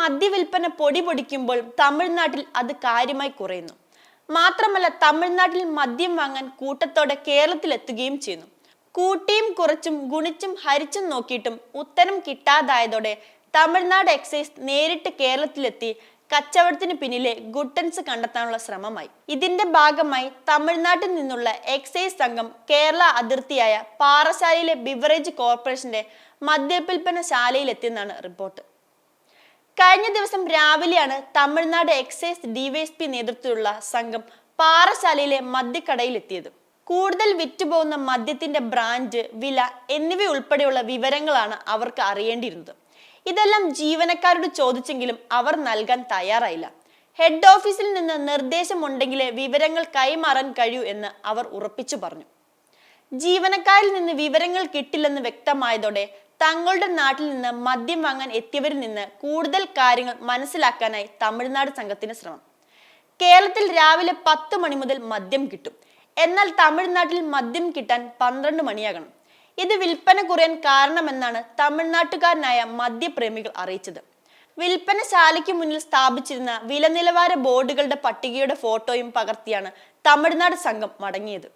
മദ്യവിൽപ്പന പൊടി പൊടിക്കുമ്പോൾ തമിഴ്നാട്ടിൽ അത് കാര്യമായി കുറയുന്നു. മാത്രമല്ല തമിഴ്നാട്ടിൽ മദ്യം വാങ്ങാൻ കൂട്ടത്തോടെ കേരളത്തിലെത്തുകയും ചെയ്യുന്നു. കൂട്ടിയും കുറച്ചും ഗുണിച്ചും ഹരിച്ചും നോക്കിയിട്ടും ഉത്തരം കിട്ടാതായതോടെ തമിഴ്നാട് എക്സൈസ് നേരിട്ട് കേരളത്തിലെത്തി കച്ചവടത്തിന് പിന്നിലെ ഗുട്ടൻസ് കണ്ടെത്താനുള്ള ശ്രമമായി. ഇതിന്റെ ഭാഗമായി തമിഴ്നാട്ടിൽ നിന്നുള്ള എക്സൈസ് സംഘം കേരള അതിർത്തിയായ പാറശാലയിലെ ബിവറേജ് കോർപ്പറേഷന്റെ മദ്യവിൽപ്പന ശാലയിലെത്തിയെന്നാണ് റിപ്പോർട്ട്. കഴിഞ്ഞ ദിവസം രാവിലെയാണ് തമിഴ്നാട് എക്സൈസ് ഡിവൈഎസ്പി നേതൃത്വത്തിലുള്ള സംഘം പാറശാലയിലെ മദ്യക്കടയിൽ എത്തിയത് കൂടുതൽ വിറ്റുപോകുന്ന മദ്യത്തിന്റെ ബ്രാൻഡ് വില എന്നിവ ഉൾപ്പെടെയുള്ള വിവരങ്ങളാണ് അവർക്ക് അറിയേണ്ടിയിരുന്നത്. ഇതെല്ലാം ജീവനക്കാരോട് ചോദിച്ചെങ്കിലും അവർ നൽകാൻ തയ്യാറായില്ല. ഹെഡ് ഓഫീസിൽ നിന്ന് നിർദ്ദേശമുണ്ടെങ്കിലേ വിവരങ്ങൾ കൈമാറാൻ കഴിയൂ എന്ന് അവർ ഉറപ്പിച്ചു പറഞ്ഞു. ജീവനക്കാരിൽ നിന്ന് വിവരങ്ങൾ കിട്ടില്ലെന്ന് വ്യക്തമായതോടെ തങ്ങളുടെ നാട്ടിൽ നിന്ന് മദ്യം വാങ്ങാൻ എത്തിയവരിൽ നിന്ന് കൂടുതൽ കാര്യങ്ങൾ മനസ്സിലാക്കാനായി തമിഴ്നാട് സംഘത്തിന് ശ്രമം. കേരളത്തിൽ രാവിലെ പത്ത് മണി മുതൽ മദ്യം കിട്ടും. എന്നാൽ തമിഴ്നാട്ടിൽ മദ്യം കിട്ടാൻ പന്ത്രണ്ട് മണിയാകണം. ഇത് വിൽപ്പന കുറയാൻ കാരണമെന്നാണ് തമിഴ്നാട്ടുകാരനായ മദ്യപ്രേമികൾ അറിയിച്ചത്. വിൽപ്പനശാലയ്ക്ക് മുന്നിൽ സ്ഥാപിച്ചിരുന്ന വില നിലവാര ബോർഡുകളുടെ പട്ടികയുടെ ഫോട്ടോയും പകർത്തിയാണ് തമിഴ്നാട് സംഘം മടങ്ങിയത്.